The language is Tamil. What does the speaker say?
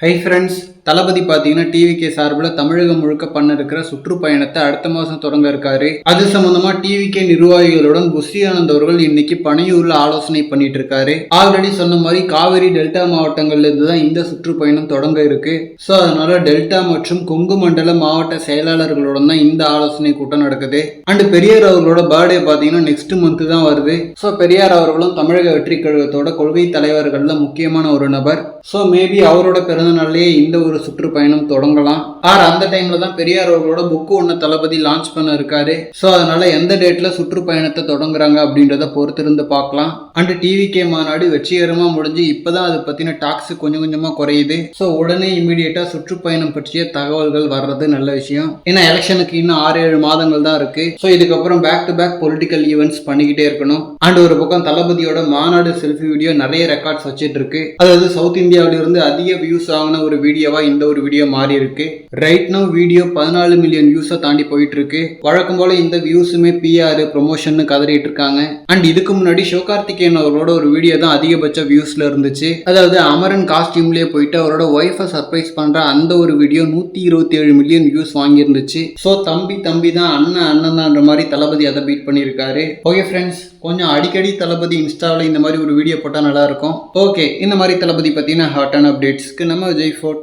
ஹை ஃப்ரெண்ட்ஸ் தளபதி பார்த்தீங்கன்னா டிவிகே சார்பில் தமிழகம் முழுக்க பண்ண இருக்கிற சுற்றுப்பயணத்தை அடுத்த மாதம் தொடங்க இருக்காரு. அது சம்பந்தமா டிவிகே நிர்வாகிகளுடன் புஷி ஆனந்த் அவர்கள் இன்னைக்கு பனையூர்ல ஆலோசனை பண்ணிட்டு இருக்காரு. ஆல்ரெடி சொன்ன மாதிரி காவிரி டெல்டா மாவட்டங்கள்ல இருந்து தான் இந்த சுற்றுப்பயணம் தொடங்க இருக்கு. ஸோ அதனால டெல்டா மற்றும் கொங்கு மண்டல மாவட்ட செயலாளர்களுடன் தான் இந்த ஆலோசனை கூட்டம் நடக்குது. அண்ட் பெரியார் அவர்களோட பர்த்டே பார்த்தீங்கன்னா நெக்ஸ்ட் மந்த் தான் வருது. ஸோ பெரியார் அவர்களும் தமிழக வெற்றி கழகத்தோட கொள்கை தலைவர்கள்ல முக்கியமான ஒரு நபர். ஸோ மேபி அவரோட பிறந்த நாள்லயே இந்த ஒரு சுற்றுப்பயணம் தொடங்கலாம். ஆர் அந்த டைம்ல தான் பெரியார் அவர்களோட புக்கு ஒன்று தளபதி லான்ச் பண்ண இருக்காரு ஸோ அதனால எந்த டேட்ல சுற்றுப்பயணத்தை தொடங்குறாங்க அப்படின்றத பொறுத்திருந்து பார்க்கலாம். அண்ட் டிவிகே மாநாடு வெற்றிகரமா முடிஞ்சு இப்பதான் அதை பத்தின டாக்ஸ் கொஞ்சம் கொஞ்சமா குறையுது. ஸோ உடனே இமீடியட்டா சுற்றுப்பயணம் பற்றிய தகவல்கள் வர்றது நல்ல விஷயம். ஏன்னா எலெக்ஷனுக்கு இன்னும் ஆறு ஏழு மாதங்கள் தான் இருக்கு. ஸோ இதுக்கப்புறம் back to back political events பண்ணிக்கிட்டே இருக்கணும். அண்ட் ஒரு பக்கம் தளபதியோட மாநாடு செல்ஃபி வீடியோ நிறைய ரெக்கார்ட்ஸ் வச்சிட்டு இருக்கு. அதாவது சவுத் இந்தியாவில இருந்து அதிக வியூஸ் ஆகின ஒரு வீடியோவா இந்த ஒரு வீடியோ மாறி இருக்கு. ரைட் நோ வீடியோ பதினாலு மில்லியன் வியூஸை தாண்டி போயிட்டு இருக்கு. வழக்கம் போல இந்த வியூஸுமே பிஆர் ப்ரொமோஷன் கதறிட்டு இருக்காங்க. அண்ட் இதுக்கு முன்னாடி சிவகார்த்திகேயன் அவரோட ஒரு வீடியோ தான் அதிகபட்ச வியூஸ்ல இருந்துச்சு. அதாவது அமரன் காஸ்டியூம்லயே போயிட்டு அவரோட ஒய்ஃபை சர்ப்ரைஸ் பண்ற அந்த ஒரு வீடியோ நூத்தி இருபத்தி ஏழு மில்லியன் வியூஸ் வாங்கியிருந்துச்சு. ஸோ தம்பி தம்பி தான் அண்ணன் அண்ணன் தான்ற மாதிரி தளபதி அதை பீட் பண்ணியிருக்காரு. ஓகே ஃப்ரெண்ட்ஸ் கொஞ்சம் அடிக்கடி தளபதி இன்ஸ்டாவில் இந்த மாதிரி ஒரு வீடியோ போட்டால் நல்லா இருக்கும். ஓகே இந்த மாதிரி தளபதி பார்த்தீங்கன்னா ஹாட்டான அப்டேட்ஸ்க்கு நம்ம விஜய் ஃபோர்ட்